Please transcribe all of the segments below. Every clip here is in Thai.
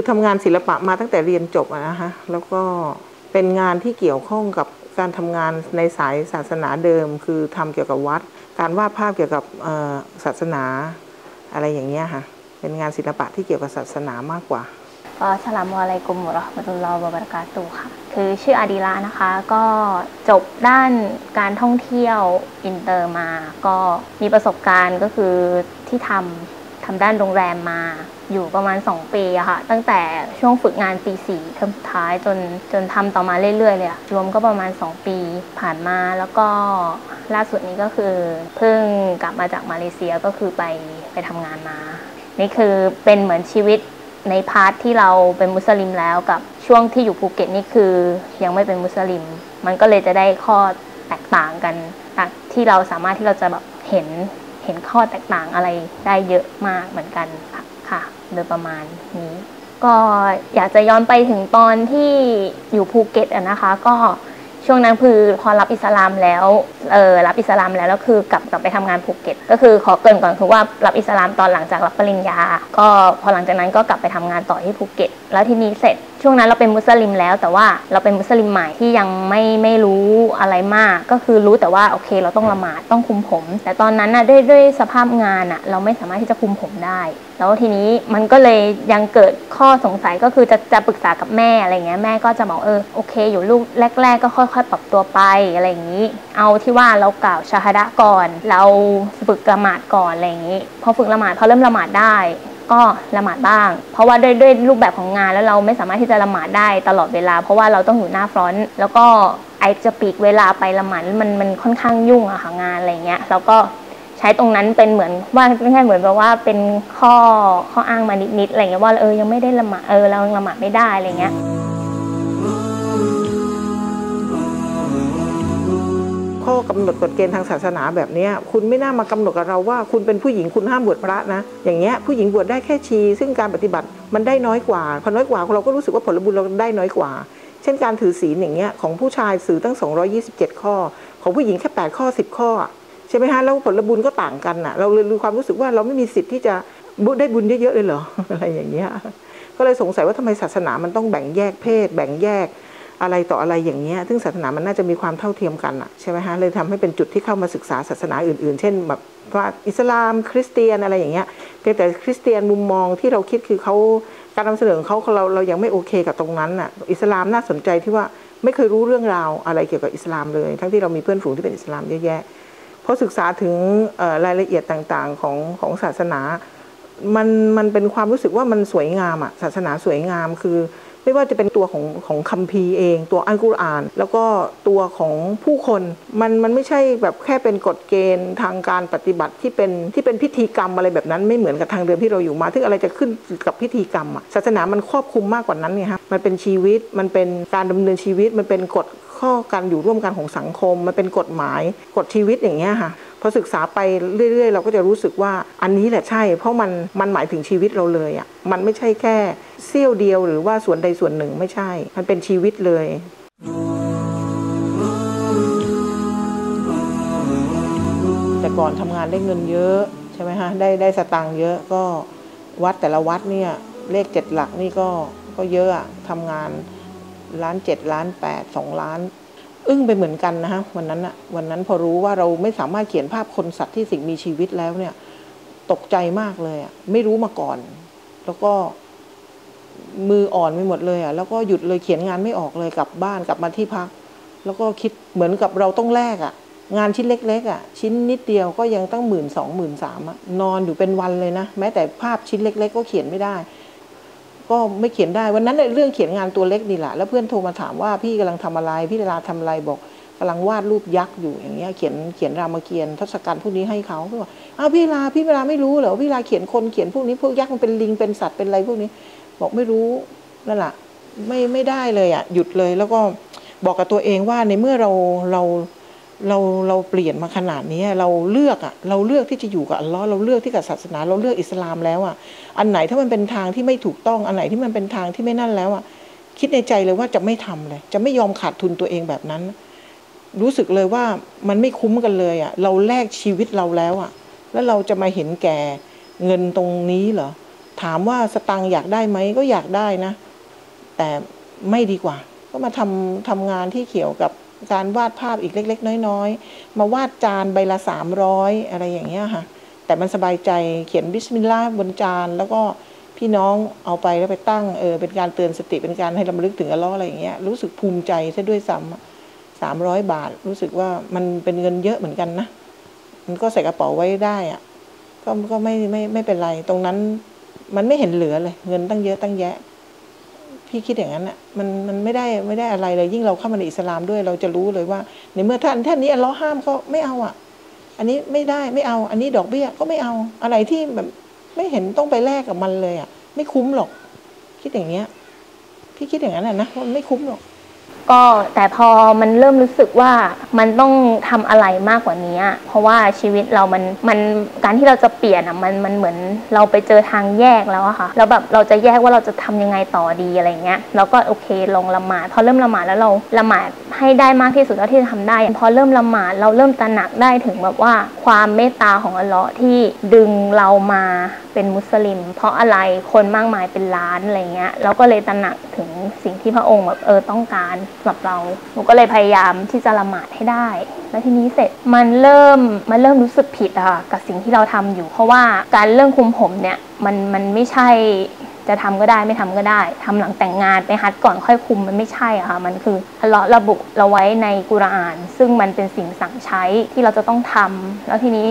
คือทำงานศิลปะมาตั้งแต่เรียนจบอะนะฮะแล้วก็เป็นงานที่เกี่ยวข้องกับการทำงานในสายศาสนาเดิม คือทำเกี่ยวกับวัด การวาดภาพเกี่ยวกับศาสนาอะไรอย่างเงี้ยค่ะ เป็นงานศิลปะที่เกี่ยวกับศาสนามากกว่าก็สลามอะลัยกุมวะเราะห์มะตุลลอฮ์วะบะเระกาตุฮ์ค่ะ คือชื่ออาดิละนะคะ ก็จบด้านการท่องเที่ยวอินเตอร์มา ก็มีประสบการณ์ก็คือที่ทำ ทำด้านโรงแรมมา อยู่ประมาณ 2 ปีอะค่ะ ตั้งแต่ช่วงฝึกงานปี4เทอมสุดท้ายจนจนทำต่อมาเรื่อยๆเลยอะรวมก็ประมาณ 2 ปีผ่านมาแล้วก็ล่าสุดนี้ก็คือเพิ่งกลับมาจากมาเลเซียก็คือไปไปทำงานมา นี่คือเป็นเหมือนชีวิตในพาร์ทที่เราเป็นมุสลิมแล้วกับช่วงที่อยู่ภูเก็ตนี่คือยังไม่เป็นมุสลิม มันก็เลยจะได้ข้อแตกต่างกันที่เราสามารถที่เราจะแบบเห็น ห็นข้อแตกต่างอะไรได้เยอะมากเหมือนกันค่ะคะโดยประมาณนี้ ก็อยากจะย้อนไปถึงตอนที่อยู่ภูเก็ตอะนะคะ ก็ช่วงนั้นคือพอรับอิสลามแล้วเออรับอิสลามแล้วแล้วคือกลับกลับไปทำงานภูเก็ต ก็คือขอเกินก่อนคือว่ารับอิสลามตอนหลังจากรับปริญญา ก็พอหลังจากนั้นก็กลับไปทำงานต่อที่ภูเก็ต แล้วทีนี้เสร็จ ช่วงนั้นเราเป็นมุสลิมแล้วแต่ว่าเราเป็นมุสลิมใหม่ที่ยังไม่ไม่รู้อะไรมาก ก็คือรู้แต่ว่าโอเค เราต้องละหมาดต้องคุมผม แต่ตอนนั้นน่ะด้วยด้วยสภาพงานน่ะเราไม่สามารถที่จะคุมผมได้ แล้วทีนี้มันก็เลยยังเกิดข้อสงสัยก็คือจะจะปรึกษากับแม่อะไรเงี้ยแม่ก็จะบอกเออโอเค อยู่ลูกแรก ๆ ก็ค่อย ๆ ปรับตัวไปอะไรอย่างนี้ เอาที่ว่าเรากล่าวชาฮดะก่อน เราฝึกละหมาดก่อนอะไรอย่างนี้พอฝึกละหมาดพอเริ่มละหมาดได้ ก็ละหมาดบ้าง เพราะว่าด้วยด้วยรูปแบบของงานแล้วเราไม่สามารถที่จะละหมาดได้ตลอดเวลา เพราะว่าเราต้องอยู่หน้าฟรอนต์แล้วก็ไอจะปีกเวลาไปละหมาดมันมันค่อนข้างยุ่งอะค่ะงานอะไรเงี้ยแล้วก็ใช้ตรงนั้นเป็นเหมือนว่าไม่ใช่เหมือนแบบว่าเป็นข้อข้ออ้างมานิดๆอะไรเงี้ยว่าเออยังไม่ได้ละหมาดเออเราละหมาดไม่ได้อะไรเงี้ย ข้อกำหนดกฎเกณฑ์ทางศาสนาแบบนี้คุณไม่น่ามากำหนดกับเราว่า คุณเป็นผู้หญิงคุณห้ามบวชพระนะ อย่างเงี้ยผู้หญิงบวชได้แค่ชี ซึ่งการปฏิบัติมันได้น้อยกว่าพอน้อยกว่าเราก็รู้สึกว่าผลบุญเราได้น้อยกว่า เช่นการถือศีลอย่างเงี้ยของผู้ชายสื่อตั้ง 227 ข้อ ของผู้หญิงแค่ 8 ข้อ 10 ข้อใช่ไหมฮะแล้วผลบุญก็ต่างกันน่ะ เราเลยมีความรู้สึกว่าเราไม่มีสิทธิ์ที่จะได้บุญเยอะๆเลยเหรออะไรอย่างเงี้ยก็เลยสงสัยว่าทำไมศาสนามันต้องแบ่งแยกเพศ แบ่งแยก อะไรต่ออะไรอย่างเงี้ยซึ่งศาสนามันน่าจะมีความเท่าเทียมกันอะใช่ไหมฮะเลยทำให้เป็นจุดที่เข้ามาศึกษาศาสนาอื่น ๆ เช่นแบบว่าอิสลามคริสเตียนอะไรอย่างเงี้ยเพียงแต่คริสเตียนมุมมองที่เราคิดคือเขาการนำเสนอของเขาเราเรายังไม่โอเคกับตรงนั้นอะอิสลามน่าสนใจที่ว่าไม่เคยรู้เรื่องราวอะไรเกี่ยวกับอิสลามเลย ทั้งที่เรามีเพื่อนฝูงที่เป็นอิสลามเยอะแยะพอศึกษาถึงรายละเอียดต่างๆของของศาสนา มันมันเป็นความรู้สึกว่ามันสวยงามอะศาสนาสวยงามคือ ไม่ว่าจะเป็นตัวของของคัมภีร์เอง ตัวอัลกุรอาน แล้วก็ตัวของผู้คนมันมันไม่ใช่แบบแค่เป็นกฎเกณฑ์ทางการปฏิบัติที่เป็นที่เป็นพิธีกรรมอะไรแบบนั้นไม่เหมือนกับทางเดิมที่เราอยู่มาที่อะไรจะขึ้นกับพิธีกรรมอะศาสนามันครอบคลุมมากกว่านั้นเนี่ยครับมันเป็นชีวิตมันเป็นการดำเนินชีวิตมันเป็นกฎ ข้อการอยู่ร่วมกันของสังคม มันเป็นกฎหมายกฎชีวิตอย่างเงี้ยค่ะพอศึกษาไปเรื่อย ๆ เราก็จะรู้สึกว่าอันนี้แหละใช่ เพราะมันมันหมายถึงชีวิตเราเลยอะมันไม่ใช่แค่เสี้ยวเดียวหรือว่าส่วนใดส่วนหนึ่งไม่ใช่ มันเป็นชีวิตเลยแต่ก่อนทำงานได้เงินเยอะใช่ไหมฮะได้ได้สตางค์เยอะก็วัดแต่ละวัดเนี่ยเลขเจ็ดหลักนี่ก็ก็เยอะอะทำงาน ล้านเจ็ดล้านแปดสองล้าน อึ้งไปเหมือนกันนะฮะวันนั้นอะวันนั้นพอรู้ว่าเราไม่สามารถเขียนภาพคนสัตว์ที่สิ่งมีชีวิตแล้วเนี่ย ตกใจมากเลยอะไม่รู้มาก่อน แล้วก็มืออ่อนไปหมดเลยอะแล้วก็หยุดเลยเขียนงานไม่ออกเลยกลับบ้านกลับมาที่พัก แล้วก็คิดเหมือนกับเราต้องแลกอะงานชิ้นเล็กๆอะชิ้นนิดเดียวก็ยังตั้งหมื่นสองหมื่นสามอะนอนอยู่เป็นวันเลยนะ แม้แต่ภาพชิ้นเล็ก ๆ ก็เขียนไม่ได้ ก็ไม่เขียนได้วันนั้นเรื่องเขียนงานตัวเล็กนี่แหละแล้วเพื่อนโทรมาถามว่าพี่กำลังทำอะไรพี่เวลาทำอะไรบอกกำลังวาดรูปยักษ์อยู่อย่างเงี้ยเขียนเขียนรามเกียรติ์ทศกัณฐ์พวกนี้ให้เขาเขาบอกอ้าวพี่เวลาพี่เวลาไม่รู้เหรอพี่เวลาเขียนคนเขียนพวกนี้พวกยักษ์มันเป็นลิงเป็นสัตว์เป็นอะไรพวกนี้ บอกไม่รู้นั่นแหละไม่ไม่ได้เลยอะหยุดเลยแล้วก็บอกกับตัวเองว่าในเมื่อเราเรา เราเราเปลี่ยนมาขนาดนี้เราเลือกอะเราเลือกที่จะอยู่กับอัลลอฮ์เราเลือกที่กับศาสนา เราเลือกอิสลามแล้วอะอันไหนถ้ามันเป็นทางที่ไม่ถูกต้องอันไหนที่มันเป็นทางที่ไม่นั่นแล้วอะคิดในใจเลยว่าจะไม่ทำเลย จะไม่ยอมขาดทุนตัวเองแบบนั้น รู้สึกเลยว่ามันไม่คุ้มกันเลยอะเราแลกชีวิตเราแล้วอะแล้วเราจะมาเห็นแก่เงินตรงนี้เหรอถามว่าสตังค์อยากได้ไหมก็อยากได้นะ แต่ไม่ดีกว่า ก็มาทำทำงานที่เกี่ยวกับ การวาดภาพอีกเล็ก ๆ น้อย ๆ มาวาดจานใบละสามร้อยอะไรอย่างเงี้ยค่ะ แต่มันสบายใจเขียนบิสมิลลาห์บนจาน แล้วก็พี่น้องเอาไปแล้วไปตั้งเออเป็นการเตือนสติเป็นการให้ลำลึกถึงอัลลอฮ์อะไรอย่างเงี้ยรู้สึกภูมิใจซะด้วยซ้ำสามร้อยบาท รู้สึกว่ามันเป็นเงินเยอะเหมือนกันนะมันก็ใส่กระเป๋าไว้ได้อะก็ก็ไม่ไม่ไม่เป็นไร ตรงนั้นมันไม่เห็นเหลือเลย เงินตั้งเยอะตั้งแยะ พี่คิดอย่างนั้นอะมันมันไม่ได้ไม่ได้อะไรเลยยิ่งเราเข้ามาในอิสลามด้วยเราจะรู้เลยว่า ในเมื่อท่านท่านนี้อัลลอฮ์ห้ามก็ไม่เอาอะ อันนี้ไม่ได้ไม่เอา อันนี้ดอกเบี้ยก็ไม่เอาอะไรที่แบบไม่เห็นต้องไปแลกกับมันเลยอะ ไม่คุ้มหรอก คิดอย่างเงี้ย พี่คิดอย่างนั้นอะนะว่ามันไม่คุ้มหรอก ก็แต่พอมันเริ่มรู้สึกว่ามันต้องทำอะไรมากกว่านี้ เพราะว่าชีวิตเรามันมันการที่เราจะเปลี่ยนอะมันมันเหมือนเราไปเจอทางแยกแล้วอะค่ะแล้วแบบเราจะแยกว่าเราจะทำยังไงต่อดีอะไรเงี้ยเราก็โอเคลงละหมาดพอเริ่มละหมาดแล้วเราละหมาดให้ได้มากที่สุดเท่าที่จะทำได้ พอเริ่มละหมาดเราเริ่มตระหนักได้ถึงแบบว่าความเมตตาของอัลเลาะห์ที่ดึงเรามาเป็นมุสลิม เพราะอะไรคนมากมายเป็นล้านอะไรเงี้ยเราก็เลยตระหนักถึงสิ่งที่พระองค์แบบเออต้องการสำหรับเราหนูก็เลยพยายามที่จะละหมาดให้ได้ แล้วทีนี้เสร็จมันเริ่มมันเริ่มรู้สึกผิดอะค่ะกับสิ่งที่เราทำอยู่ เพราะว่าการเรื่องคุมผมเนี่ยมันมันไม่ใช่จะทำก็ได้ไม่ทำก็ได้ทำหลังแต่งงานไปฮัดก่อนค่อยคุมมันไม่ใช่อะค่ะมันคืออัลเลาะห์ระบุเราไว้ในกุรอาน ซึ่งมันเป็นสิ่งสั่งใช้ที่เราจะต้องทำแล้วทีนี้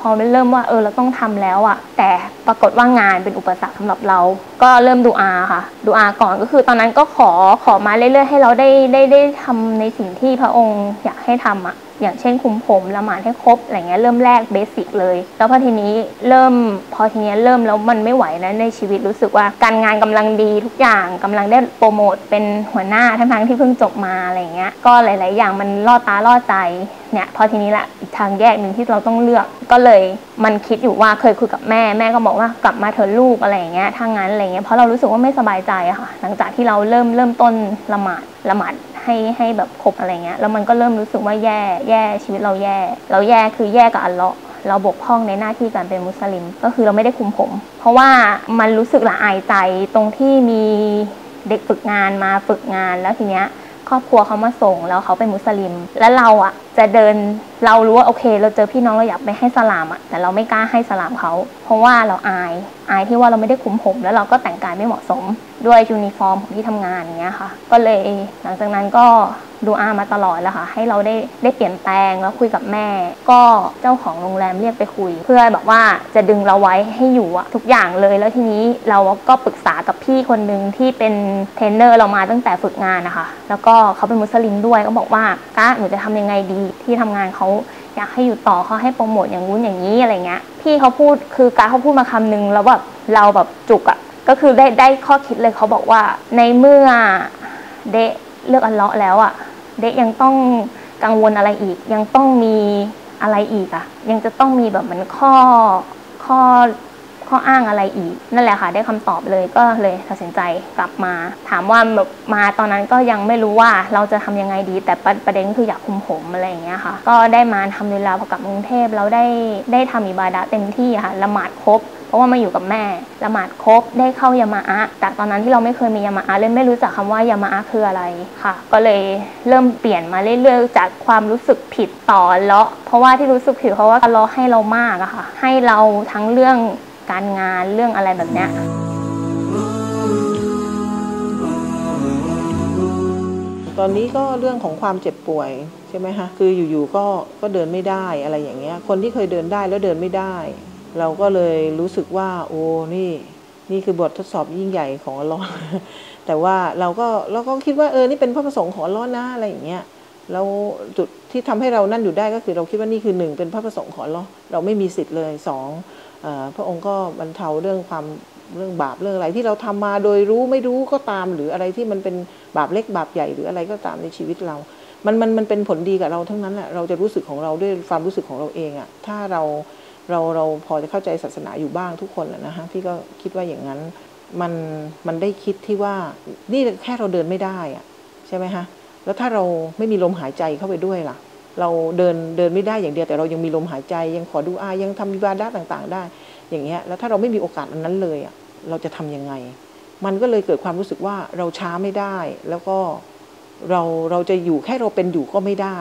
พอเริ่มว่าเออเราต้องทำแล้วอะแต่ปรากฏว่างานเป็นอุปสรรคสำหรับเรา ก็เริ่มดูอาค่ะ ดูอาก่อนก็คือตอนนั้นก็ขอขอมาเรื่อยๆให้เราได้ได้ได้ทำในสิ่งที่พระองค์อยากให้ทำอะอย่างเช่นคุมผมละหมาดให้ครบอะไรเงี้ยเริ่มแรกเบสิกเลย แล้วพอทีนี้เริ่มพอทีนี้เริ่มแล้วมันไม่ไหวแล้วในชีวิตรู้สึกว่าการงานกำลังดีทุกอย่างกำลังได้โปรโมทเป็นหัวหน้าทั้งๆที่เพิ่งจบมาอะไรเงี้ยก็หลาย ๆ อย่างมันล่อตาล่อใจเนี่ยพอทีนี้แหละอีกทางแยกหนึ่งที่เราต้องเลือกก็เลยมันคิดอยู่ว่าเคยคุยกับแม่แม่ก็บอกว่ากลับมาเถอะลูกอะไรอย่างเงี้ยถ้างั้นอะไรเงี้ยเพราะเรารู้สึกว่าไม่สบายใจอะค่ะ หลังจากที่เราเริ่มเริ่มต้นละหมาดละหมาดให้ให้แบบครบอะไรเงี้ยแล้วมันก็เริ่มรู้สึกว่าแย่แย่ชีวิตเราแย่ เราแย่คือแย่กับอัลเลาะห์เราบกพร่องในหน้าที่การเป็นมุสลิม ก็คือเราไม่ได้คุมผม เพราะว่ามันรู้สึกละอายใจตรงที่มีเด็กฝึกงานมาฝึกงานแล้วทีเนี้ยครอบครัวเขามาส่งแล้วเขาเป็นมุสลิม แล้วเราอะจะเดิน เรารู้ว่าโอเค เราเจอพี่น้องเราอยากไปให้สลามอะแต่เราไม่กล้าให้สลามเขา เพราะว่าเราอายอายที่ว่าเราไม่ได้คุมผม แล้วเราก็แต่งกายไม่เหมาะสม ด้วยยูนิฟอร์มของที่ทำงานอย่างเงี้ยค่ะ ก็เลยหลังจากนั้นก็ดูอามาตลอดแล้วค่ะ ให้เราได้ได้เปลี่ยนแปลงแล้วคุยกับแม่ ก็เจ้าของโรงแรมเรียกไปคุย เพื่อแบบว่าจะดึงเราไว้ให้อยู่อะทุกอย่างเลยแล้วทีนี้เราก็ปรึกษากับพี่คนหนึ่งที่เป็นเทรนเนอร์เรามาตั้งแต่ฝึกงานนะคะ แล้วก็เขาเป็นมุสลิมด้วยก็บอกว่าก้าหนูจะทำยังไงดีที่ทำงานเขาอยากให้อยู่ต่อเขาให้โปรโมทอย่างงู้นอย่างนี้อะไรเงี้ย พี่เขาพูดคือการเขาพูดมาคำนึงแล้วแบบเราแบบจุกอะก็คือได้ได้ข้อคิดเลยเขาบอกว่า ในเมื่อเดะเลือกอันเลาะแล้วอะเดะยังต้องกังวลอะไรอีก ยังต้องมีอะไรอีกอะยังจะต้องมีแบบเหมือนข้อข้อ ข้ออ้างอะไรอีก นั่นแหละค่ะ ได้คำตอบเลยก็เลยตัดสินใจกลับมา ถามว่าแบบมาตอนนั้นก็ยังไม่รู้ว่าเราจะทำยังไงดี แต่ประเด็นคืออยากคุมผมอะไรอย่างเงี้ยค่ะ ก็ได้มาทำเวลาพอกลับกรุงเทพเราได้ได้ทำอิบาดะเต็มที่ค่ะละหมาดครบเพราะว่ามาอยู่กับแม่ละหมาดครบได้เข้ายามาอะแต่ตอนนั้นที่เราไม่เคยมียามาอะเลยไม่รู้จักคำว่ายามาอะคืออะไรค่ะ ก็เลยเริ่มเปลี่ยนมาเรื่อยๆจากความรู้สึกผิดต่อเลาะเพราะว่าที่รู้สึกผิดเพราะว่าเลาะให้เรามากอะค่ะ ให้เราทั้งเรื่อง การงานเรื่องอะไรแบบเนี้ยตอนนี้ก็เรื่องของความเจ็บป่วยใช่ไหมคะคืออยู่ๆก็ก็เดินไม่ได้อะไรอย่างเงี้ย คนที่เคยเดินได้แล้วเดินไม่ได้ เราก็เลยรู้สึกว่า โอ้นี่ นี่คือบททดสอบยิ่งใหญ่ของอัลลอฮ์แต่ว่าเราก็เราก็คิดว่าเออนี่เป็นพระประสงค์ของอัลลอฮ์นะอะไรอย่างเงี้ยแล้วจุดที่ทำให้เรานั่นอยู่ได้ก็คือเราคิดว่านี่คือหนึ่งเป็นพระประสงค์ของอัลลอฮ์เราไม่มีสิทธิ์เลยสอง พระองค์ก็บรรเทาเรื่องความเรื่องบาปเรื่องอะไรที่เราทำมาโดยรู้ไม่รู้ก็ตาม หรืออะไรที่มันเป็นบาปเล็กบาปใหญ่หรืออะไรก็ตามในชีวิตเรา มันมันมันเป็นผลดีกับเราทั้งนั้นแหละเราจะรู้สึกของเราด้วยความรู้สึกของเราเองอะถ้าเราเราเราพอจะเข้าใจศาสนาอยู่บ้างทุกคนแหละนะฮะพี่ก็คิดว่าอย่างนั้นมันมันได้คิดที่ว่านี่แค่เราเดินไม่ได้อะใช่ไหมฮะแล้วถ้าเราไม่มีลมหายใจเข้าไปด้วยล่ะ เราเดินเดินไม่ได้อย่างเดียวแต่เรายังมีลมหายใจ ยังขอดูอายังทำอิบาดะต่างๆ ได้ อย่างเงี้ยแล้วถ้าเราไม่มีโอกาสอันนั้นเลยอะเราจะทำยังไง มันก็เลยเกิดความรู้สึกว่าเราช้าไม่ได้ แล้วก็เราเราจะอยู่แค่เราเป็นอยู่ก็ไม่ได้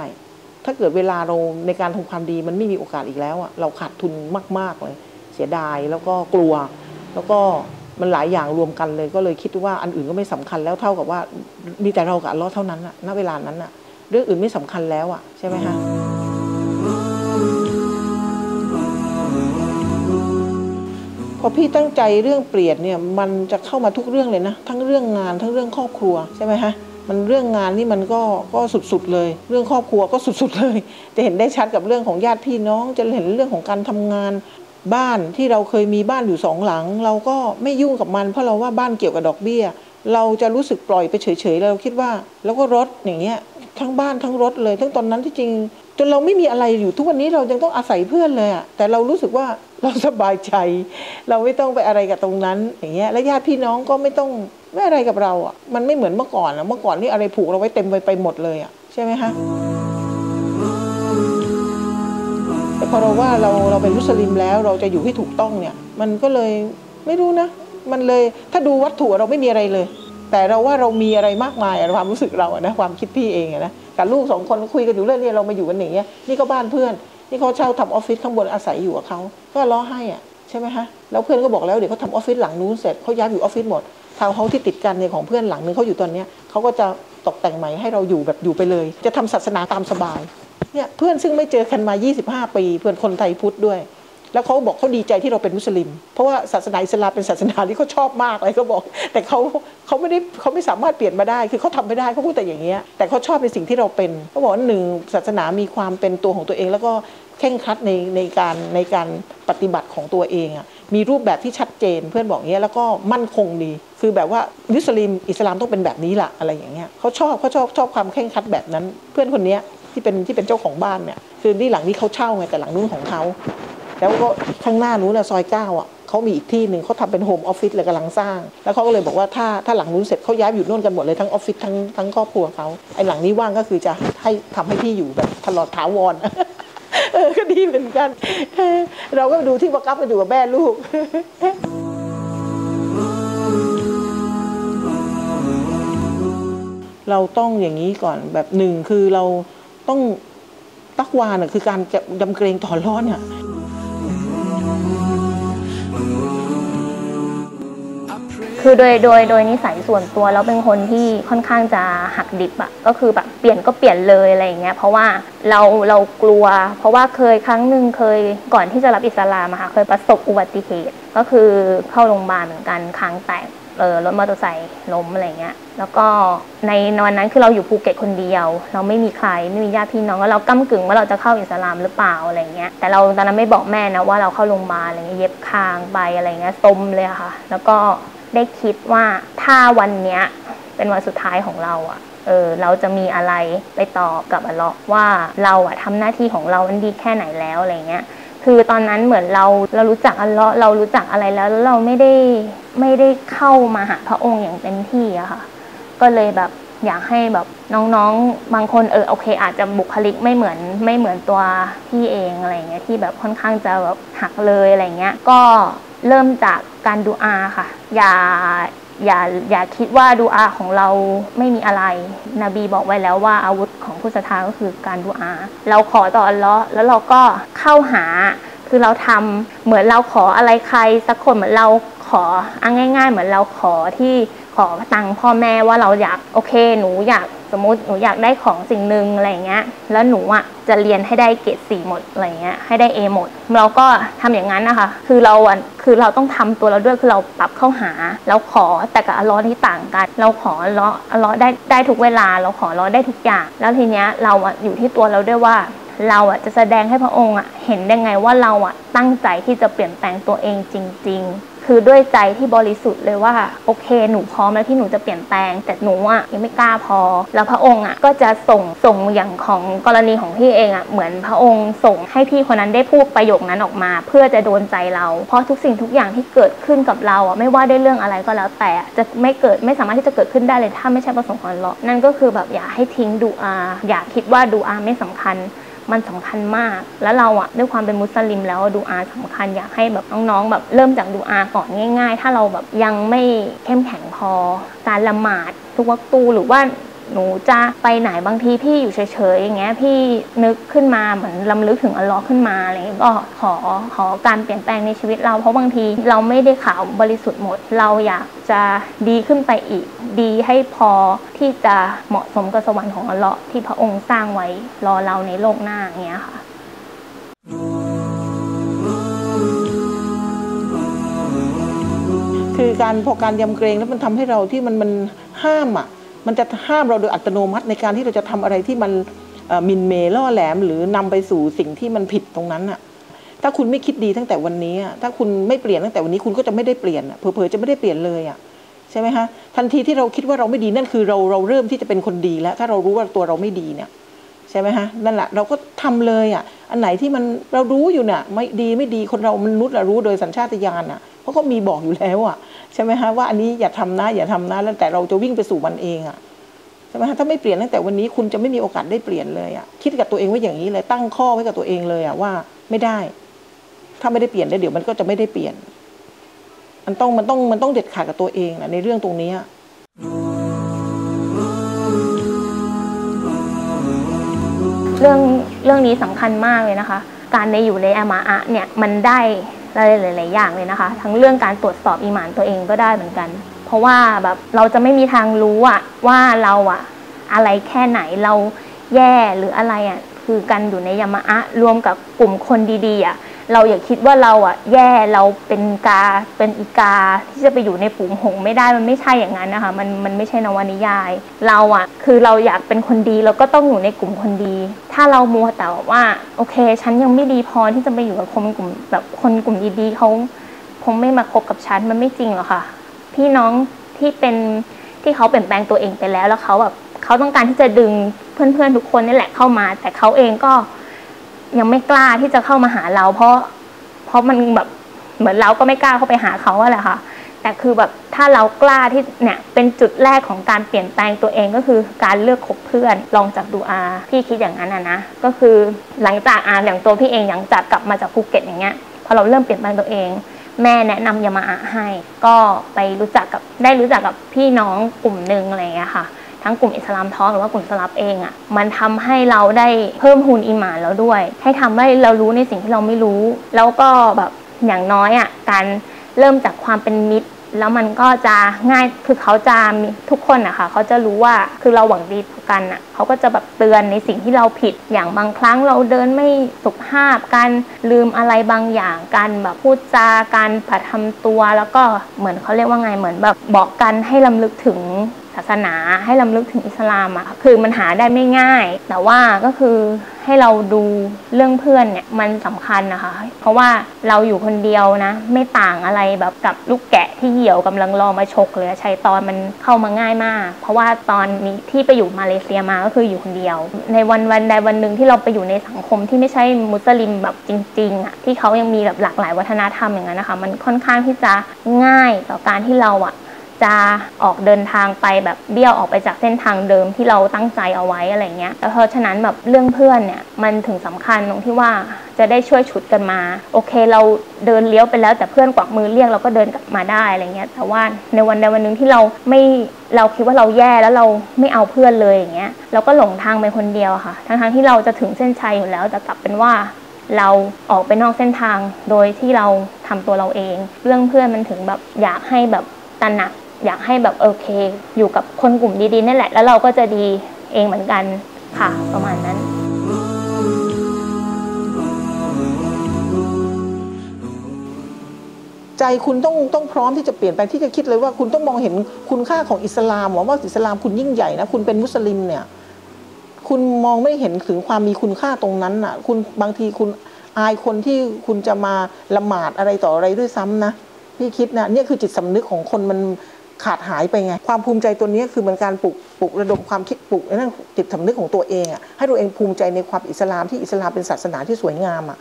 ถ้าเกิดเวลาเราในการทำความดีมันไม่มีโอกาสอีกแล้วอะเราขาดทุนมาก ๆเลย เสียดายแล้วก็กลัว แล้วก็มันหลายอย่างรวมกันเลย ก็เลยคิดว่าอันอื่นก็ไม่สำคัญแล้วเท่ากับว่ามีแต่เรากับอัลเลอเท่านั้นอะณเวลานั้นอะ เรื่องอื่นไม่สำคัญแล้วอะใช่ไหมฮะพอพี่ตั้งใจเรื่องเปลี่ยนเนี่ยมันจะเข้ามาทุกเรื่องเลยนะ ทั้งเรื่องงานทั้งเรื่องครอบครัวใช่ไหมฮะมันเรื่องงานนี่มันก็ก็สุดๆเลย เรื่องครอบครัวก็สุดๆเลย จะเห็นได้ชัดกับเรื่องของญาติพี่น้อง จะเห็นเรื่องของการทำงานบ้านที่เราเคยมีบ้านอยู่สองหลัง เราก็ไม่ยุ่งกับมัน เพราะเราว่าบ้านเกี่ยวกับดอกเบี้ย เราจะรู้สึกปล่อยไปเฉยๆเราคิดว่า แล้วก็รถอย่างเงี้ย ทั้งบ้านทั้งรถเลยทั้งตอนนั้นที่จริง จนเราไม่มีอะไรอยู่ทุกวันนี้เรายังต้องอาศัยเพื่อนเลยอะแต่เรารู้สึกว่าเราสบายใจ เราไม่ต้องไปอะไรกับตรงนั้นอย่างเงี้ยและญาติพี่น้องก็ไม่ต้องไม่อะไรกับเราอะมันไม่เหมือนเมื่อก่อนอะเมื่อก่อนนี่อะไรผูกเราไว้เต็มไปไปหมดเลยอะใช่ไหมคะแต่พอเราว่าเราเราเป็นมุสลิมแล้วเราจะอยู่ให้ถูกต้องเนี่ย มันก็เลยไม่รู้นะ มันเลยถ้าดูวัตถุเราไม่มีอะไรเลย แต่เราว่าเรามีอะไรมากมายอะความรู้สึกเราอะนะความคิดพี่เองอะนะกับลูกสองคนคุยกันอยู่เรื่องนี้เรามาอยู่กันอย่างเงี้ยนี่ก็บ้านเพื่อนนี่เขาเช่าทำออฟฟิศข้างบนอาศัยอยู่กับเขาก็ล้อให้อะใช่ไหมฮะแล้วเพื่อนก็บอกแล้วเดี๋ยวเขาทำออฟฟิศหลังนู้นเสร็จเขาย้ายอยู่ออฟฟิศหมดทาวน์เฮาส์ที่ติดกันเนี่ยของเพื่อนหลังนึงเขาอยู่ตอนเนี้ยเขาก็จะตกแต่งใหม่ให้เราอยู่แบบอยู่ไปเลย จะทำศาสนาตามสบายเนี่ยเพื่อนซึ่งไม่เจอกันมา 25 ปี เพื่อนคนไทยพุทธด้วย แล้วเขาบอกเขาดีใจที่เราเป็นมุสลิม เพราะว่าศาสนาอิสลามเป็นศาสนาที่เขาชอบมากเลยเขาบอก แต่เขาเขาไม่ได้เขาไม่สามารถเปลี่ยนมาได้ คือเขาทำไม่ได้เขาพูดแต่อย่างเงี้ยแต่เขาชอบในสิ่งที่เราเป็นเขาบอกว่าหนึ่งศาสนามีความเป็นตัวของตัวเอง แล้วก็เข่งครัดในในการในการปฏิบัติของตัวเองอะมีรูปแบบที่ชัดเจนเพื่อนบอกเงี้ยแล้วก็มั่นคงดีคือแบบว่ามุสลิมอิสลามต้องเป็นแบบนี้ละอะไรอย่างเงี้ยเขาชอบเขาชอบชอบความเข่งครัดแบบนั้น เพื่อนคนเนี้ยที่เป็นที่เป็นเจ้าของบ้านเนี่ยคือที่หลังนี้เขาเช่าไงแต่หลังนู้นของเขา แล้วก็ข้างหน้านู้นนะซอยเก้าอะเขามีอีกที่หนึ่งเขาทำเป็นโฮมออฟฟิศเลยกำลังสร้าง แล้วเขาก็เลยบอกว่าถ้าถ้าหลังนู้นเสร็จเขาย้ายอยู่นู่นกันหมดเลยทั้งออฟฟิศทั้งทั้งครอบครัวเขาไอ้หลังนี้ว่างก็คือจะให้ทำให้พี่อยู่แบบตลอดถาวรเออก็ดีเหมือนกัน เราก็ดูที่วากับกันอยู่กับแม่ลูกเราต้องอย่างนี้ก่อนแบบหนึ่งคือเราต้องตักวาน่ะคือการจะยำเกรงต่อร้อนเนี่ คือโดยโดยโดยนิสัยส่วนตัวเราเป็นคนที่ค่อนข้างจะหักดิบอะก็คือแบบเปลี่ยนก็เปลี่ยนเลยอะไรอย่างเงี้ยเพราะว่าเราเรากลัว เพราะว่าเคยครั้งหนึ่งเคยก่อนที่จะรับอิสลามอะค่ะเคยประสบอุบัติเหตุ ก็คือเข้าโรงพยาบาลเหมือนกันคางแตกเออรถมอเตอร์ไซค์ล้มอะไรเงี้ย แล้วก็ในวันนั้นคือเราอยู่ภูเก็ตคนเดียว เราไม่มีใครไม่มีญาติพี่น้องแล้วเราก้ากึ่งว่าเราจะเข้าอิสลามหรือเปล่าอะไรเงี้ยแต่เราตอนนั้นไม่บอกแม่นะว่าเราเข้าโรงพยาบาลอะไรเงี้ยเย็บคางไปอะไรเงี้ยซมเลยค่ะ แล้วก็ ได้คิดว่าถ้าวันเนี้ยเป็นวันสุดท้ายของเราอะเออเราจะมีอะไรไปตอบกับอัลเลาะห์ว่าเราอะทำหน้าที่ของเรามันดีแค่ไหนแล้วอะไรเงี้ยคือตอนนั้นเหมือนเราเรารู้จักอัลเลาะห์เรารู้จักอะไรแล้วแล้วเราไม่ได้ไม่ได้เข้ามาหาพระองค์อย่างเต็มที่อะค่ะ ก็เลยแบบอยากให้แบบน้องๆ บางคนเออโอเค อาจจะบุคลิกไม่เหมือนไม่เหมือนตัวพี่เองอะไรเงี้ยที่แบบค่อนข้างจะแบบหักเลยอะไรเงี้ย ก็ เริ่มจากการดูอาค่ะ อย่าอย่าอย่าคิดว่าดูอาของเราไม่มีอะไร นบีบอกไว้แล้วว่าอาวุธของผู้ศรัทธาก็คือการดูอา เราขอต่ออัลเลาะห์แล้วเราก็เข้าหาคือเราทำเหมือนเราขออะไรใครสักคนเหมือนเรา ขออังง่าย ๆ เหมือนเราขอที่ขอตังค์พ่อแม่ว่าเราอยากโอเค หนูอยากสมมติหนูอยากได้ของสิ่งหนึ่งอะไรเงี้ย แล้วหนูอะจะเรียนให้ได้เกรดสี่หมดอะไรเงี้ยให้ได้ A หมด เราก็ทำอย่างนั้นนะคะ คือเราอะคือเราต้องทำตัวเราด้วยคือเราปรับเข้าหา เราขอแต่กับอัลเลอฮ์ที่ต่างกัน เราขออัลเลอลเลอได้ได้ทุกเวลา เราขออัลเลอได้ทุกอย่าง แล้วทีเนี้ยเราอะอยู่ที่ตัวเราด้วยว่าเราอะจะแสดงให้พระองค์อะเห็นได้ไงว่าเราอะตั้งใจที่จะเปลี่ยนแปลงตัวเองจริง ๆ คือด้วยใจที่บริสุทธิ์เลยว่าโอเคหนูพร้อมแล้วที่หนูจะเปลี่ยนแปลง แต่หนูอะยังไม่กล้าพอ แล้วพระองค์อะก็จะส่งส่งอย่างของกรณีของพี่เองอะเหมือนพระองค์ส่งให้พี่คนนั้นได้พูดประโยคนั้นออกมา เพื่อจะโดนใจเรา เพราะทุกสิ่งทุกอย่างที่เกิดขึ้นกับเราอะไม่ว่าได้เรื่องอะไรก็แล้วแต่จะไม่เกิดไม่สามารถที่จะเกิดขึ้นได้เลยถ้าไม่ใช่ประสงค์ของอัลเลานั่นก็คือแบบอย่าให้ทิ้งดูอาอย่าคิดว่าดูอาไม่สำคัญ มันสำคัญมาก แล้วเราอะด้วยความเป็นมุสลิมแล้วดูอาสำคัญอยากให้แบบน้องๆแบบเริ่มจากดูอาก่อนง่าย ๆ ถ้าเราแบบยังไม่เข้มแข็งพอการละหมาดทุกวัตูหรือว่าหนูจะไปไหนบางทีพี่อยู่เฉยๆอย่างเงี้ยพี่นึกขึ้นมาเหมือนลำลึกถึงอัลลอฮ์ขึ้นมาอะไรเงี้ยก็ขอขอการเปลี่ยนแปลงในชีวิตเรา เพราะบางทีเราไม่ได้ขาวบริสุทธิ์หมด เราอยากจะดีขึ้นไปอีก ดีให้พอที่จะเหมาะสมกับสวรรค์ของอัลเลาะห์ที่พระองค์สร้างไว้รอเราในโลกหน้าอย่างเงี้ยค่ะคือการพอการยำเกรงแล้วมันทำให้เราที่มันมันห้ามอะมันจะห้ามเราโดยอัตโนมัติในการที่เราจะทำอะไรที่มันมินเมล่อแหลม หรือนำไปสู่สิ่งที่มันผิดตรงนั้นอะถ้าคุณไม่คิดดีตั้งแต่วันนี้ ถ้าคุณไม่เปลี่ยนตั้งแต่วันนี้คุณก็จะไม่ได้เปลี่ยนเผลอๆจะไม่ได้เปลี่ยนเลยอะ ใช่ไหมฮะทันทีที่เราคิดว่าเราไม่ดีนั่นคือเราเราเริ่มที่จะเป็นคนดีแล้ว ถ้าเรารู้ว่าตัวเราไม่ดีเนี่ยใช่ไหมฮะนั่นแหละเราก็ทำเลยอะอันไหนที่มันเรารู้อยู่เนี่ยไม่ดีไม่ดีคนเรามนุษย์เรารู้โดยสัญชาตญาณอะเพราะเขามีบอกอยู่แล้วอะใช่ไหมฮะว่าอันนี้อย่าทำนะอย่าทำนะแล้วแต่เราจะวิ่งไปสู่มันเองอะใช่ไหมฮะถ้าไม่เปลี่ยนตั้งแต่วันนี้คุณจะไม่มีโอกาสได้เปลี่ยนเลยอะคิดกับตัวเองไว้อย่างนี้เลยตั้งข้อไว้กับตัวเองเลยอะว่าไม่ได้ ถ้าไม่ได้เปลี่ยนได้วเดี๋ยวมันก็จะไม่ได้เปลี่ยน มันต้องมันต้องมันต้องเด็ดขาดกับตัวเองนะในเรื่องตรงนี้เรื่องเรื่องนี้สำคัญมากเลยนะคะ การในอยู่ในอามาอะเนี่ยมันได้หลายๆอย่างเลยนะคะ ทั้งเรื่องการตรวจสอบอีหมานตัวเองก็ได้เหมือนกัน เพราะว่าแบบเราจะไม่มีทางรู้อะว่าเราอะอะไรแค่ไหนเราแย่หรืออะไรอะคือการอยู่ในยามาอะรวมกับกลุ่มคนดีๆอะ เราอย่าคิดว่าเราอะแย่เราเป็นกาเป็นอีกาที่จะไปอยู่ในฝูงหงไม่ได้มันไม่ใช่อย่างนั้นนะคะมันมันไม่ใช่นวนิยาย เราอะคือเราอยากเป็นคนดีเราก็ต้องอยู่ในกลุ่มคนดี ถ้าเรามัวแต่ว่าโอเค ฉันยังไม่ดีพอที่จะไปอยู่กับคนกลุ่มแบบคนกลุ่มดีๆเขาคงไม่มาคบกับฉันมันไม่จริงหรอกค่ะ พี่น้องที่เป็นที่เขาเปลี่ยนแปลงตัวเองไปแล้วแล้วเขาแบบเขาต้องการที่จะดึงเพื่อนๆทุกคนนี่แหละเข้ามา แต่เขาเองก็ ยังไม่กล้าที่จะเข้ามาหาเรา เพราะ เพราะมันแบบเหมือนเราก็ไม่กล้าเข้าไปหาเขาอะแหละค่ะ แต่คือแบบถ้าเรากล้าที่เนี่ยเป็นจุดแรกของการเปลี่ยนแปลงตัวเองก็คือการเลือกคบเพื่อนลองจากดูอาพี่คิดอย่างนั้นอะนะก็คือหลังจากอาอย่างตัวพี่เองหลังจากกลับมาจากภูเก็ตอย่างเงี้ยพอเราเริ่มเปลี่ยนแปลงตัวเอง แม่แนะนำยามาอะให้ ก็ไปรู้จักกับได้รู้จักกับพี่น้องกลุ่มหนึ่งอะไรอย่างเงี้ยค่ะ ทั้งกลุ่มอิสลามท้องหรือว่ากลุ่มสลับเองอะ่ะมันทำให้เราได้เพิ่มฮูนอีหมานแล้วด้วย ให้ทำให้เรารู้ในสิ่งที่เราไม่รู้ แล้วก็แบบอย่างน้อยอะ่ะการเริ่มจากความเป็นมิตรแล้วมันก็จะง่ายคือเขาจะมีทุกคนนะคะเขาจะรู้ว่าคือเราหวังดีต่อกันอะเขาก็จะแบบเตือนในสิ่งที่เราผิดอย่างบางครั้งเราเดินไม่สุภาพการลืมอะไรบางอย่างการแบบพูดจาการปฏิทำตัว แล้วก็เหมือนเขาเรียกว่าไงเหมือนแบบบอกกันให้ลำลึกถึงศาสนาให้ลำลึกถึงอิสลามอะคือมันหาได้ไม่ง่าย แต่ว่าก็คือให้เราดูเรื่องเพื่อนเนี่ยมันสำคัญนะคะ เพราะว่าเราอยู่คนเดียวนะ ไม่ต่างอะไรแบบกับลูกแกะที่เหี่ยวกำลังรอมาฉกเลยชัยตอนมันเข้ามาง่ายมาก เพราะว่าตอนนี้ที่ไปอยู่มาเลเซียมาก็คืออยู่คนเดียว ในวันวันใดวันหนึ่งที่เราไปอยู่ในสังคมที่ไม่ใช่มุสลิมแบบจริงๆอะที่เขายังมีแบบหลากหลายวัฒนธรรมอย่างนั้นนะคะ มันค่อนข้างที่จะง่ายต่อการที่เราอะ จะออกเดินทางไปแบบเบี้ยวออกไปจากเส้นทางเดิมที่เราตั้งใจเอาไว้อะไรเงี้ยแล้วเพราะฉะนั้นแบบเรื่องเพื่อนเนี่ยมันถึงสำคัญตรงที่ว่าจะได้ช่วยฉุดกันมา โอเคเราเดินเลี้ยวไปแล้วแต่เพื่อนกวักมือเรียกเราก็เดินกลับมาได้อะไรเงี้ยแต่ว่าในวันใดวันหนึ่งที่เราไม่เราคิดว่าเราแย่แล้วเราไม่เอาเพื่อนเลยอย่างเงี้ยเราก็หลงทางไปคนเดียวค่ะ ทั้งๆที่เราจะถึงเส้นชัยอยู่แล้วแต่กลับเป็นว่าเราออกไปนอกเส้นทางโดยที่เราทำตัวเราเอง เรื่องเพื่อนมันถึงแบบอยากให้แบบตระหนัก อยากให้แบบโอเค อยู่กับคนกลุ่มดีๆนั่แหละ แล้วเราก็จะดีเองเหมือนกันค่ะประมาณนั้น ใจคุณต้องต้องพร้อมที่จะเปลี่ยนแปลงที่จะคิดเลยว่าคุณต้องมองเห็นคุณค่าของอิสลามหวังว่าอิสลามคุณยิ่งใหญ่นะคุณเป็นมุสลิมเนี่ย คุณมองไม่เห็นถึงความมีคุณค่าตรงนั้นน่ะ คุณบางทีคุณอายคนที่คุณจะมาละหมาดอะไรต่ออะไรด้วยซ้ำนะพี่คิดนะเนี่ยคือจิตสำนึกของคนมัน ขาดหายไปไง ความภูมิใจตัวนี้คือมันการปลุกปลุกระดมความคิดปลุกไอ้นั่นจิตสำนึกของตัวเองอะให้ตัวเองภูมิใจในความอิสลามที่อิสลามเป็นศาสนาที่สวยงามอะ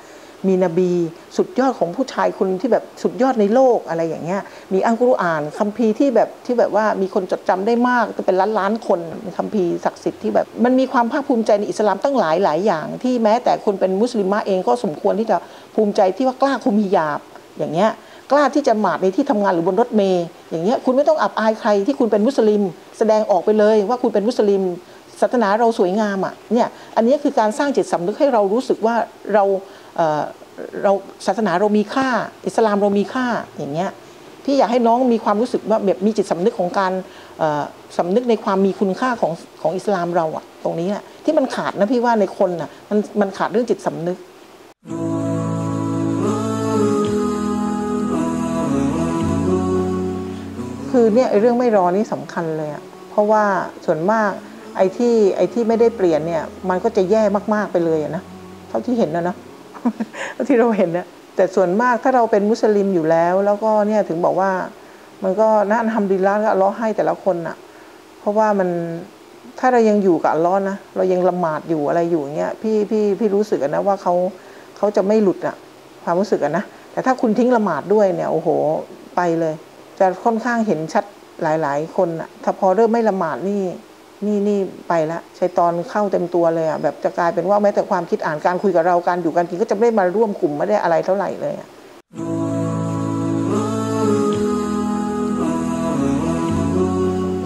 มีนบีสุดยอดของผู้ชายคนที่แบบสุดยอดในโลกอะไรอย่างเงี้ยมีอัลกุรอานคัมภีร์ที่แบบที่แบบว่ามีคนจดจำได้มากเป็นล้านล้านคนคัมภีร์ศักดิ์สิทธิ์ที่แบบมันมีความภาคภูมิใจในอิสลามตั้งหลายหลายอย่าง ที่แม้แต่คนเป็นมุสลิมมะเองก็สมควรที่จะภูมิใจที่ว่ากล้าคุมฮิญาบอย่างเงี้ย กล้าที่จะหมาดในที่ทำงานหรือบนรถเมย์อย่างเงี้ยคุณไม่ต้องอับอายใครที่คุณเป็นมุสลิม แสดงออกไปเลยว่าคุณเป็นมุสลิมศาสนาเราสวยงามอะเนี่ยอันนี้คือการสร้างจิตสำนึกให้เรารู้สึกว่าเราเราศาสนาเรามีค่า อิสลามเรามีค่าอย่างเงี้ยพี่อยากให้น้องมีความรู้สึกว่าแบบมีจิตสำนึกของการเอ่อสำนึกในความมีคุณค่าของของอิสลามเราอะตรงนี้อะที่มันขาดนะพี่ว่าในคนอะมันมันขาดเรื่องจิตสำนึก คือเนี่ยไอเรื่องไม่รอนี่สำคัญเลยอะเพราะว่าส่วนมากไอ้ที่ไอ้ที่ไม่ได้เปลี่ยนเนี่ย มันก็จะแย่มากๆไปเลยนะเท่าที่เห็นนะเนาะเท่าที่เราเห็นนะแต่ส่วนมากถ้าเราเป็นมุสลิมอยู่แล้ว แล้วก็เนี่ยถึงบอกว่า มันก็น่าทำดีล้วก็อัลเลาะห์ให้แต่ละคนอะเพราะว่ามันถ้าเรายังอยู่กับอัลเลาะห์นะเรายังละหมาดอยู่อะไรอยู่เงี้ยพี่พี่พี่รู้สึกนะว่าเขาเขาจะไม่หลุดอะความรู้สึกอะนะแต่ถ้าคุณทิ้งละหมาดด้วยเนี่ยโอ้โหไปเลย จะค่อนข้างเห็นชัดหลาย ๆ คนอะถ้าพอเริ่มไม่ละหมาดนี่นี่นี่ไปละชัยตอนเข้าเต็มตัวเลยอะแบบจะกลายเป็นว่าแม้แต่ความคิดอ่านการคุยกับเราการอยู่การกินก็จะไม่ได้มาร่วมกลุ่มไม่ได้อะไรเท่าไหร่เลยอะ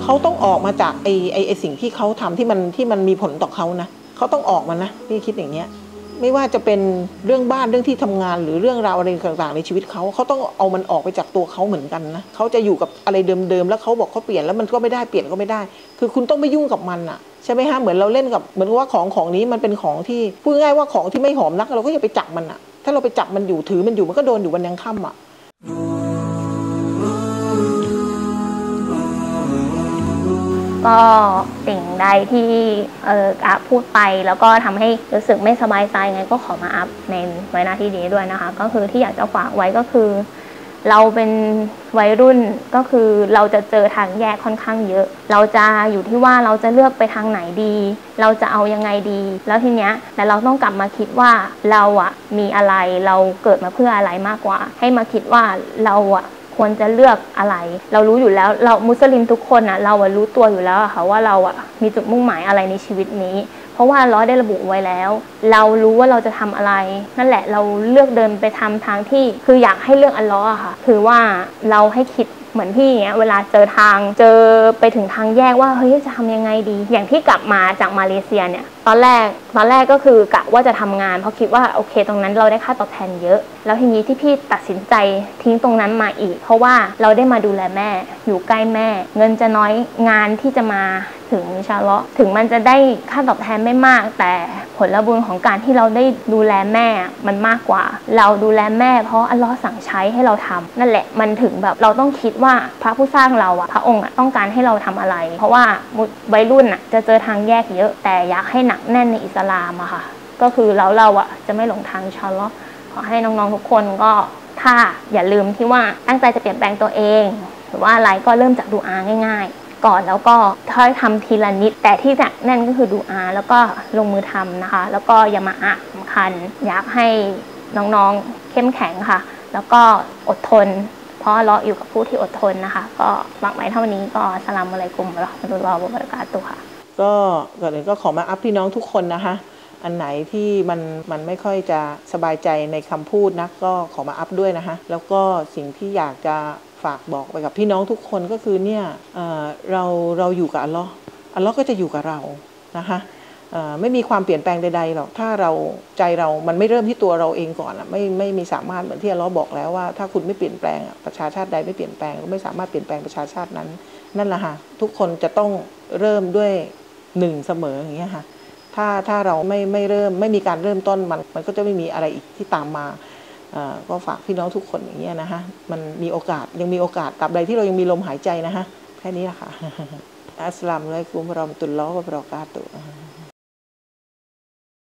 เขาต้องออกมาจากไอ้ไอ้ไอ้สิ่งที่เขาทำที่มันที่มันมีผลต่อเขานะเขาต้องออกมานะพี่คิดอย่างเงี้ย ไม่ว่าจะเป็นเรื่องบ้านเรื่องที่ทำงานหรือเรื่องราวอะไรต่างๆในชีวิตเขาเขาต้องเอามันออกไปจากตัวเขาเหมือนกันนะเขาจะอยู่กับอะไรเดิมๆแล้วเขาบอกเขาเปลี่ยนแล้วมันก็ไม่ได้เปลี่ยนก็ไม่ได้ คือคุณต้องไม่ยุ่งกับมันอะใช่ไหมฮะเหมือนเราเล่นกับเหมือนว่าของของนี้มันเป็นของที่พูดง่ายว่าของที่ไม่หอมนักเราก็อย่าไปจับมันอะถ้าเราไปจับมันอยู่ถือมันอยู่มันก็โดนอยู่วันยังค่ำอะ ก็สิ่งใดที่เอออัพพูดไปแล้วก็ทำให้รู้สึกไม่สบายใจไงก็ขอมาอัพในไว้หน้าที่นี้ด้วยนะคะ ก็คือที่อยากจะฝากไว้ก็คือ เราเป็นวัยรุ่นก็คือเราจะเจอทางแยกค่อนข้างเยอะ เราจะอยู่ที่ว่าเราจะเลือกไปทางไหนดี เราจะเอายังไงดี แล้วทีเนี้ยแต่เราต้องกลับมาคิดว่าเราอะมีอะไรเราเกิดมาเพื่ออะไรมากกว่า ให้มาคิดว่าเราอะ ควรจะเลือกอะไร เรารู้อยู่แล้ว เรามุสลิมทุกคนอะเราอะรู้ตัวอยู่แล้วอะค่ะว่าเราอะมีจุดมุ่งหมายอะไรในชีวิตนี้ เพราะว่าล้อได้ระบุไว้แล้ว เรารู้ว่าเราจะทำอะไร นั่นแหละเราเลือกเดินไปทำทางที่ คืออยากให้เลือกอัลลอฮ์อะค่ะ คือว่าเราให้คิด เหมือนพี่เงี้ยเวลาเจอทางเจอไปถึงทางแยกว่าเฮ้ยจะทำยังไงดี อย่างที่กลับมาจากมาเลเซียเนี่ยตอนแรกตอนแรกก็คือกะว่าจะทำงาน เพราะคิดว่าโอเค ตรงนั้นเราได้ค่าตอบแทนเยอะ แล้วทีนี้ที่พี่ตัดสินใจทิ้งตรงนั้นมาอีก เพราะว่าเราได้มาดูแลแม่ อยู่ใกล้แม่ เงินจะน้อยงานที่จะมาถึงชาลเลาะห์ถึงมันจะได้ค่าตอบแทนไม่มากแต่ ผลบุญของการที่เราได้ดูแลแม่มันมากกว่า เราดูแลแม่เพราะอัลลอฮ์สั่งใช้ให้เราทำนั่นแหละมันถึงแบบเราต้องคิดว่าพระผู้สร้างเราอะพระองค์อะต้องการให้เราทำอะไร เพราะว่าวัยรุ่นอะจะเจอทางแยกเยอะ แต่อยากให้หนักแน่นในอิสลามอะค่ะ ก็คือเราเราอะจะไม่หลงทางชาอัลเลาะขอให้น้องๆทุกคนก็ถ้าอย่าลืมที่ว่าตั้งใจจะเปลี่ยนแปลงตัวเอง หรือว่าอะไรก็เริ่มจากดูอาง่าย ๆ ก่อนแล้วก็ค่อยทำทีละนิด แต่ที่หนักแน่นก็คือดูอาแล้วก็ลงมือทำนะคะ แล้วก็อย่ามาอะสำคัญ อยากให้น้องๆเข้มแข็งค่ะ แล้วก็อดทน เพราะเราะอยู่กับผู้ที่อดทนนะคะ ก็ฝากไว้เท่านี้ก็สลามอะไรกลุ่มราะห์มะตุลลอบะเราะกาตุฮ์ค่ะ ก็ก่อนอื่นก็ขอมาอัพพี่น้องทุกคนนะคะอันไหนที่มันมันไม่ค่อยจะสบายใจในคำพูดนะก็ขอมาอัพด้วยนะคะแล้วก็สิ่งที่อยากจะ ฝากบอกไปกับพี่น้องทุกคนก็คือเนี่ยเราเราอยู่กับอัลลอฮ์อัลลอฮ์ก็จะอยู่กับเรานะคะไม่มีความเปลี่ยนแปลงใดๆหรอกถ้าเราใจเรามันไม่เริ่มที่ตัวเราเองก่อนอะไม่ไม่มีสามารถเหมือนที่อัลลอฮ์บอกแล้วว่าถ้าคุณไม่เปลี่ยนแปลงประชาชาติใดไม่เปลี่ยนแปลงก็ไม่สามารถเปลี่ยนแปลงประชาชาตินั้น นั่นแหละค่ะทุกคนจะต้องเริ่มด้วยหนึ่งเสมออย่างเงี้ยค่ะถ้าถ้าเราไม่ไม่เริ่มไม่มีการเริ่มต้นมันมันก็จะไม่มีอะไรอีกที่ตามมา ก็ฝากพี่น้องทุกคนอย่างเงี้ยนะคะมันมีโอกาสยังมีโอกาสตราบใดที่เรายังมีลมหายใจนะคะแค่นี้แหละค่ะอัสลามุอะลัยกุมรอมตุลลอฮ์วะบรอกาตุ